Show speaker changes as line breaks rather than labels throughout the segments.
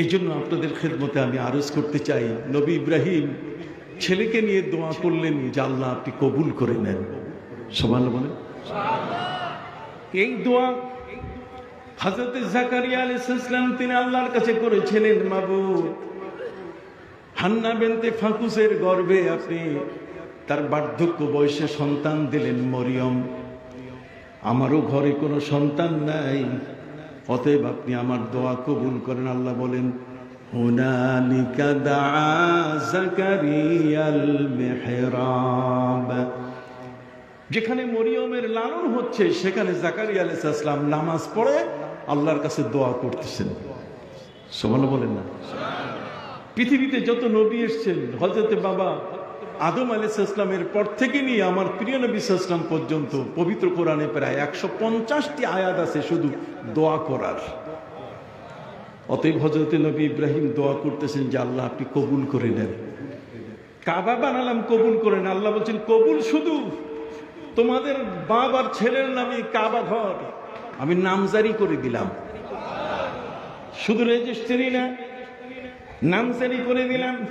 এই জন্য আপনাদের খেদমতে আমি আরজ করতে চাই। নবী ইব্রাহিম, ছেলেকে নিয়ে দোয়া করলেন আল্লাহ আপনি কবুল করে নেন। সমান বলে এই দোয়া হজরত জাকারিয়া আলাইহিসসালাম তিনি আল্লাহর কাছে করেছিলেন, মাবুদ। হান্না বেনতে ফাকুসের গর্ভে আপনি তার বার্ধক্য বয়সে সন্তান দিলেন, মরিয়ম। আমারও ঘরে কোনো সন্তান নাই। অতএব আপনি আমার দোয়া কবুল করেন। আল্লাহ বলেন, হুনালিকা দা জাকারিয়াল মেহরাব। যেখানে মরিয়মের লালন হচ্ছে, সেখানে জাকারিয়া আলাইহিস নামাজ পড়ে আল্লাহর কাছে দোয়া করতেছেন। সমান বলেন না। পৃথিবীতে যত নবী এসছেন হজরতে বাবা আদম আলাইসালামের পর থেকে নিয়ে আমার প্রিয় নবী ইসলাম পর্যন্ত পবিত্র কোরআনে প্রায় একশো পঞ্চাশটি আয়াত আছে শুধু দোয়া করার। অতএব হজরতে নবী ইব্রাহিম দোয়া করতেছেন যে, আল্লাহ, আপনি কবুল করে নেন। কাবা বানালাম, কবুল করেন আল্লাহ বলছেন, কবুল শুধু তোমাদের বাবার ছেলের নামে কাবা ঘর। আমি নামজারি করে দিলাম। শুধু রেজিস্ট্রি না, নামজারি করে দিলাম।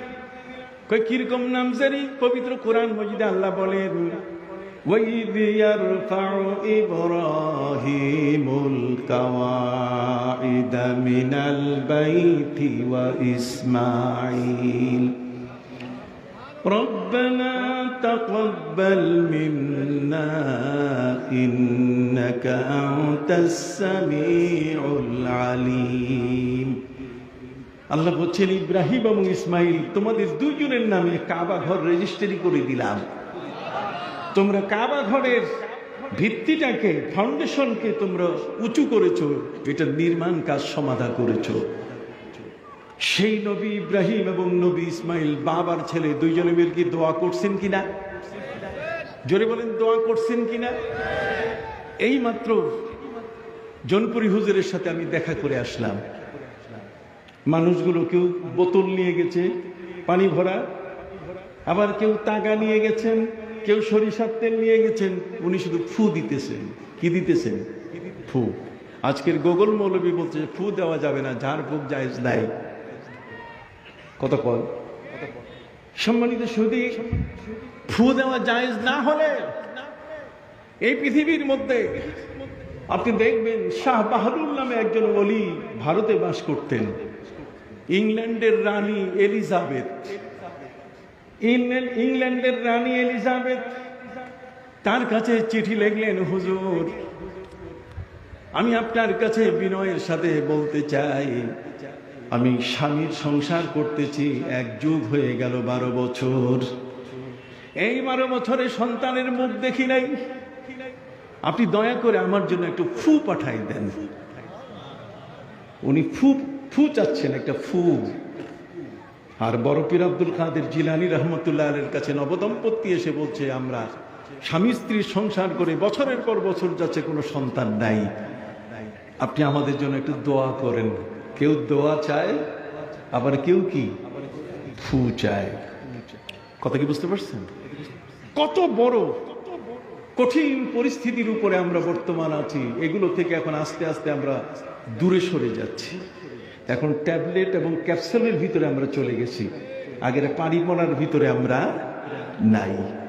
কিরকম নামজারি পবিত্র কোরআন মজিদে আল্লাহ বলেন وَإِذْ يَرْفَعُ إِبْرَاهِيمُ الْقَوَاعِدَ مِنَ الْبَيْتِ وَإِسْمَاعِيلُ ربنا تقبل منا إنك أنت السميع العليم আল্লাহ বলছেন, ইব্রাহিম এবং ইসমাইল, তোমাদের দুইজনের নামে কাবা ঘর রেজিস্ট্রি করে দিলাম। তোমরা কাবা ঘরের ভিত্তিটাকে ফাউন্ডেশনকে তোমরা উঁচু করেছ, এটা নির্মাণ কাজ সমাধা করেছ। সেই নবী ইব্রাহিম এবং নবী ইসমাইল, বাবার ছেলে, দুইজনে মিল কি দোয়া করছেন কিনা? জোরে বলেন, দোয়া করছেন কিনা? এই মাত্র জনপুরি হুজুরের সাথে আমি দেখা করে আসলাম। মানুষগুলো কেউ বোতল নিয়ে গেছে, পানি ভরা। আবার কেউ তাগা নিয়ে গেছেন, কেউ সরিষার তেল নিয়ে গেছেন, উনি শুধু ফু দিতেছেন। কি দিতেছেন? ফু। আজকের গোগল মৌলবী বলছে ফু দেওয়া যাবে না ঝাড় ফুক জায়েজ নাই। কত কল সম্মানিত সুদী ফু দেওয়া জায়েজ না হলে এই পৃথিবীর মধ্যে আপনি দেখবেন শাহ বাহাদুর নামে একজন অলি ভারতে বাস করতেন। ইংল্যান্ডের রানী এলিজাবেথ। ইংল্যান্ড, ইংল্যান্ডের রানী এলিজাবেথ। তার কাছে চিঠি লিখলেন, হুজুর, আমি আপনার কাছে বিনয়ের সাথে বলতে চাই। আমি স্বামীর সংসার করতেছি, এক যুগ হয়ে গেল বারো বছর। এই বারো বছরে সন্তানের মুখ দেখি নাই। আপনি দয়া করে আমার জন্য একটু ফু পাঠাই দেন। উনি ফু ফু চাচ্ছেন, একটা ফু। আর বড় পীর আব্দুল কাদের জিলানি রহমতুল্লাহ এর কাছে নবদম্পতি এসে বলছে, আমরা স্বামী স্ত্রীর সংসার করে বছরের পর বছর যাচ্ছে, কোনো সন্তান নাই। আপনি আমাদের জন্য একটু দোয়া করেন। কেউ দোয়া চায়, আবার কেউ কি? ফু চায়। কথা কি বুঝতে পারছেন? কত বড় কঠিন পরিস্থিতির উপরে আমরা বর্তমান আছি, এগুলো থেকে এখন আস্তে আস্তে আমরা দূরে সরে যাচ্ছি। এখন ট্যাবলেট এবং ক্যাপসুলের ভিতরে আমরা চলে গেছি। আগের পানি পড়ার ভিতরে আমরা নাই।